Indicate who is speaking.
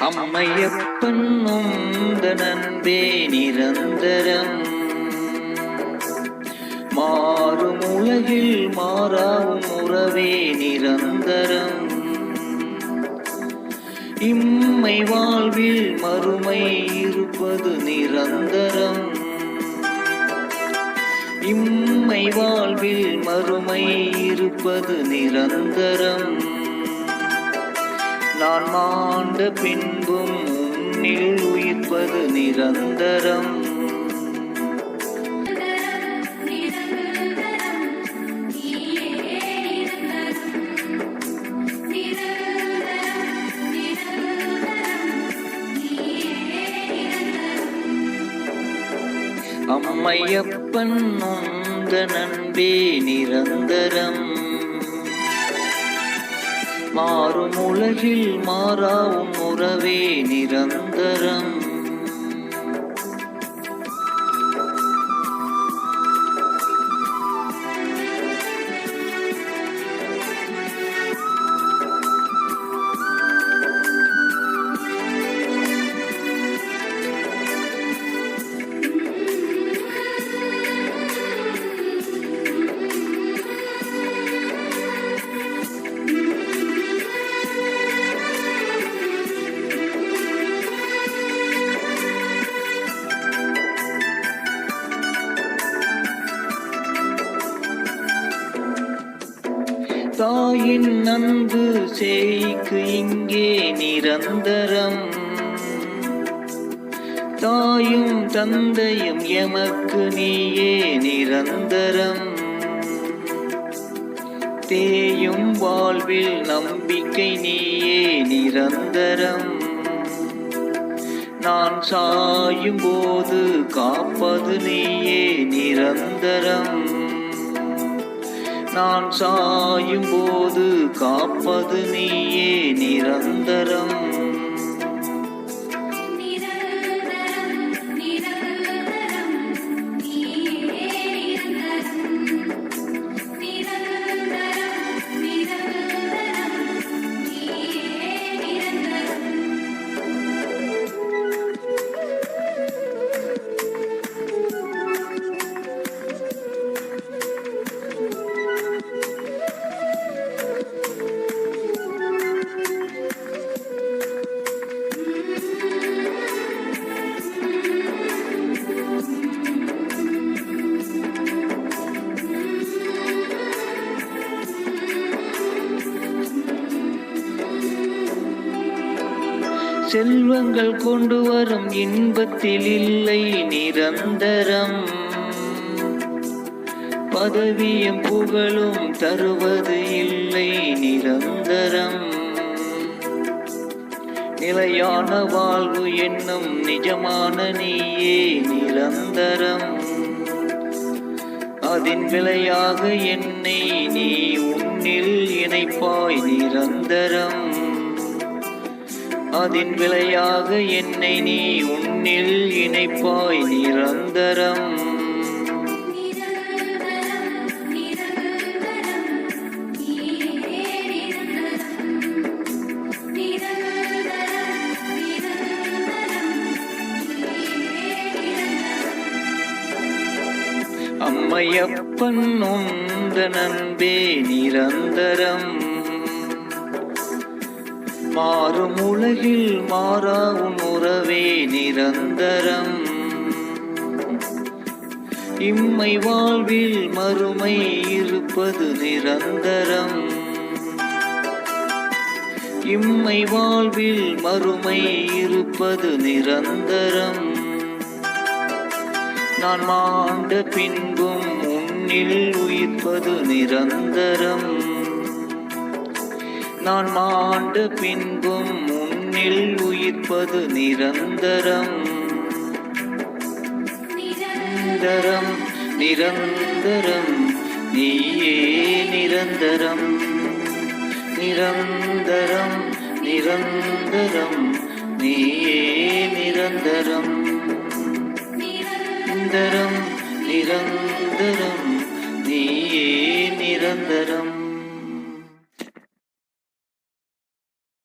Speaker 1: அம்மையப்பன் உந்த நன்பே நிரந்தரம். மாறும் உலகில் மாறாவும் உறவே நிரந்தரம். இம்மை வாழ்வில் மறுமை இருப்பது நிரந்தரம். இம்மை வாழ்வில் மறுமை இருப்பது நிரந்தரம். நான் மாண்ட பின்பும் உன்னில் உயிர்ப்பது நிரந்தரம். அம்மையப்பன் உந்த நண்பே நிரந்தரம். மாறும் உலகில் மாறாவும் உறவே நிரந்தரம். தாயின் அன்பு சேய்க்கு இங்கே நிரந்தரம். தாயும் தந்தையும் எமக்கு நீயே நிரந்தரம். தேயும் வாழ்வில் நம்பிக்கை நீயே நிரந்தரம். நான் சாயும் போது காப்பது நீயே நிரந்தரம். நான் சாயும் போது காப்பது நீயே நிரந்தரம். செல்வங்கள் கொண்டு வரும் இன்பத்தில் இல்லை நிரந்தரம். பதவியும் புகழும் தருவது இல்லை நிரந்தரம். நிலையான வாழ்வு என்னும் நிஜமான நீயே நிரந்தரம். அதன் விலையாக என்னை நீ உன்னில் இணைப்பாய் நிரந்தரம். அதன் விலையாக என்னை நீ உன்னில் இணைப்பாய் நிரந்தரம். அம்மையப்பன் உந்த நன்பே நிரந்தரம். மாறும் உலகில் மாறாவும் உறவே நிரந்தரம். இம்மை வாழ்வில் மறுமை இருப்பது நிரந்தரம். இம்மை வாழ்வில் மறுமை இருப்பது நிரந்தரம். நான் மாண்ட பின்பும் உன்னில் உயிர்ப்பது நிரந்தரம். நான் மாண்ட பின்பும் உன்னில் உயிர்ப்பது நிரந்தரம். நிரந்தரம் நிரந்தரம் நீயே நிரந்தரம். நிரந்தரம் நிரந்தரம் நீயே நிரந்தரம். நிரந்தரம் நிரந்தரம் நீயே நிரந்தரம்.